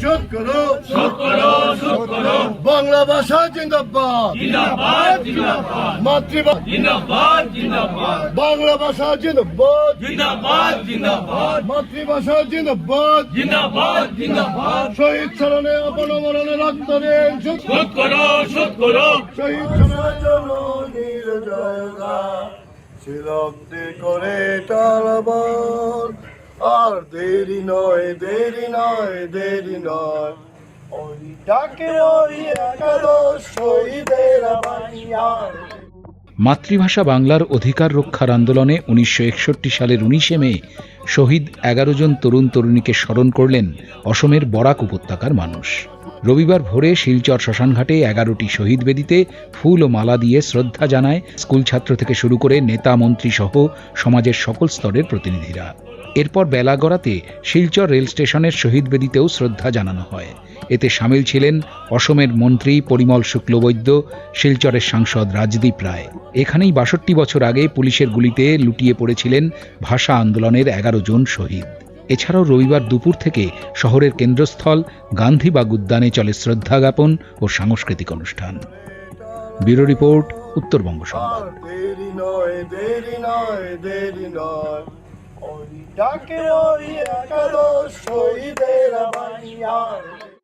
শোধ করো। শোধ করো শোধ করো। বাংলা ভাষা জিন্দাবাদ। জিন্দাবাদ জিন্দাবাদ। মাতৃভাষা জিন্দাবাদ জিন্দাবাদ। বাংলা ভাষা জিন্দাবাদ। জিন্দাবাদ জিন্দাবাদ। মাতৃভাষা জিন্দাবাদ। জিন্দাবাদ জিন্দাবাদ। শহীদ স্মরণে আপন মরণে রক্ত শোধ শোধ করো শোধ করো। শহীদ স্মরণে জননীর জয়গান। শিলব্দে করে টালবর আর দেরি নয় দেরি নয় দেরি নয়। ওই ডাকে ওই একাদশ শহীদের বানিয়ার মাতৃভাষা বাংলার অধিকার রক্ষার আন্দোলনে উনিশশো একষট্টি সালের উনিশে মে শহীদ এগারো জন তরুণ তরুণীকে স্মরণ করলেন অসমের বরাক উপত্যকার মানুষ। রবিবার ভোরে শিলচর শ্মশানঘাটে এগারোটি শহীদ বেদিতে ফুল ও মালা দিয়ে শ্রদ্ধা জানায় স্কুল ছাত্র থেকে শুরু করে নেতা মন্ত্রী সহ সমাজের সকল স্তরের প্রতিনিধিরা। এরপর বেলা গড়াতে শিলচর রেল স্টেশনের শহীদ বেদিতেও শ্রদ্ধা জানানো হয়। এতে সামিল ছিলেন অসমের মন্ত্রী পরিমল শুক্লবৈদ্য, শিলচরের সাংসদ রাজদীপ রায়। এখানেই বাষট্টি বছর আগে পুলিশের গুলিতে লুটিয়ে পড়েছিলেন ভাষা আন্দোলনের এগারো জন শহীদ। এছাড়াও রবিবার দুপুর থেকে শহরের কেন্দ্রস্থল গান্ধীবাগ উদ্যানে চলে শ্রদ্ধা জ্ঞাপন ও সাংস্কৃতিক অনুষ্ঠান। ব্যুরো রিপোর্ট, উত্তরবঙ্গ সংবাদ। আর দেরি নয় দেরি নয় দেরি